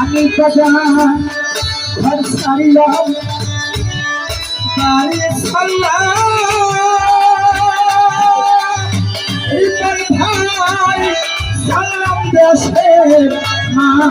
আমি কথা ঘর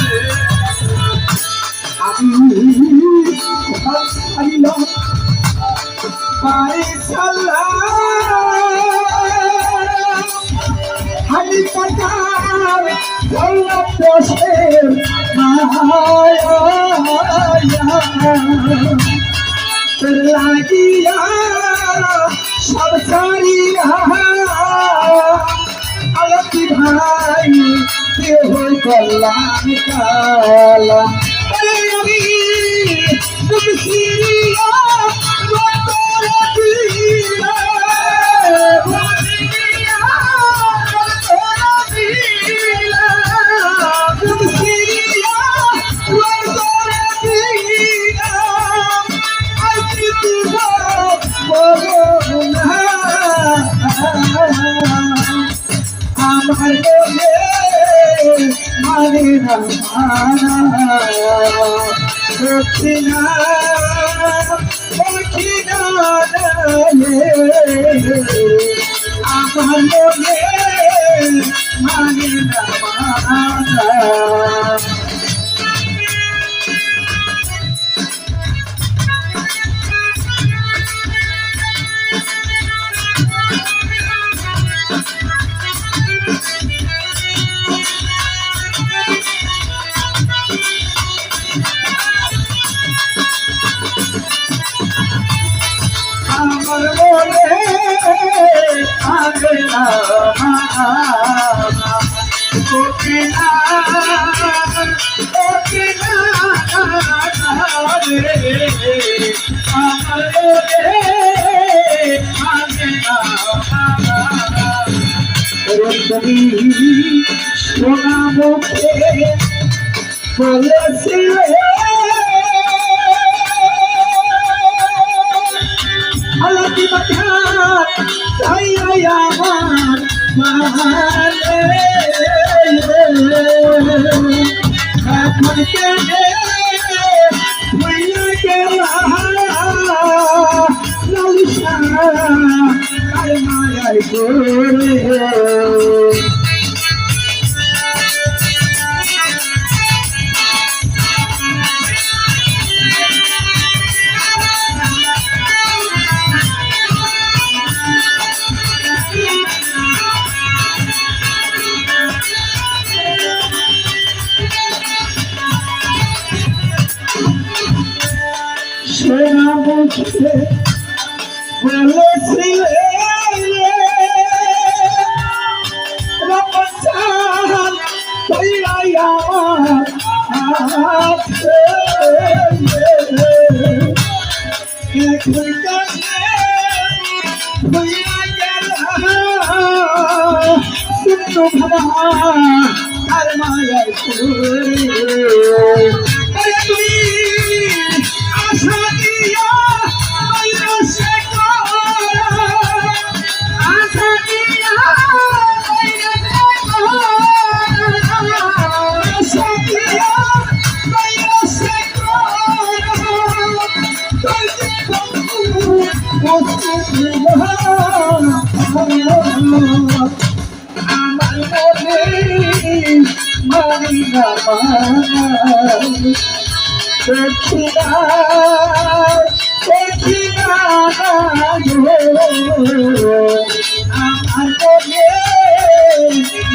রে আমি কেহ কল্যাণ কালা। আমি তুমি সিরিয়া গোতর দিলা তুমি মানে না দক্ষিণা আমার মনে না বলেছিলে আলাদি পাঠান তাই আমার মারে এখন কেনে হইয়া গেলা বলেছিলে তাই আমার আর মায়ার মারি না আমার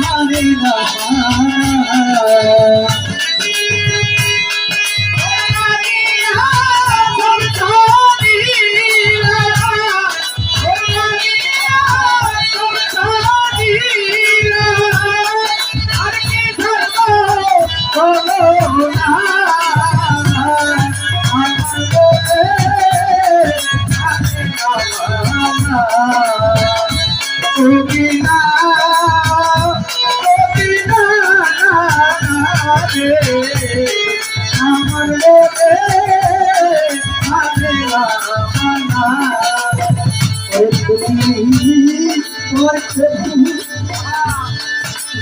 মানে না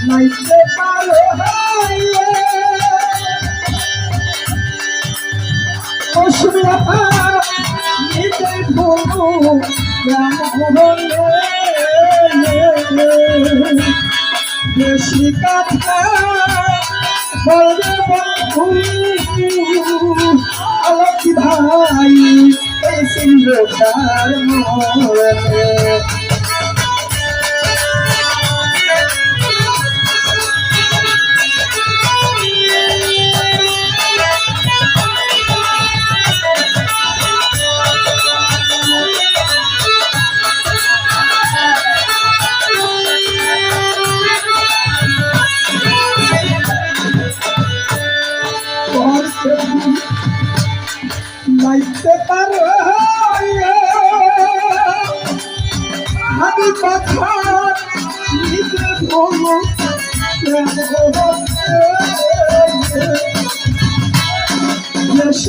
নাইতে পারো অসুবিধা নিতে ভুলু বেশি কথা বলবে বন্ধু আলোকি ভাই এই তার মনে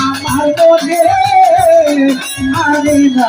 আমার মনে মানে না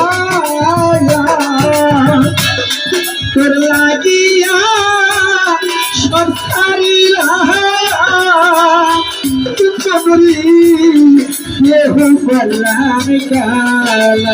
भला निकाला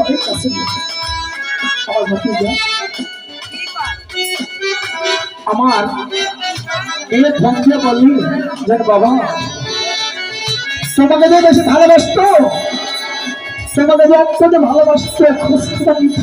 অনেক আমার ভাতিজা আমার বললি যে বাবা, তোমাকে যে বেশি ভালোবাসতো, তোমাকে যে অত্যন্ত ভালোবাসতো নিত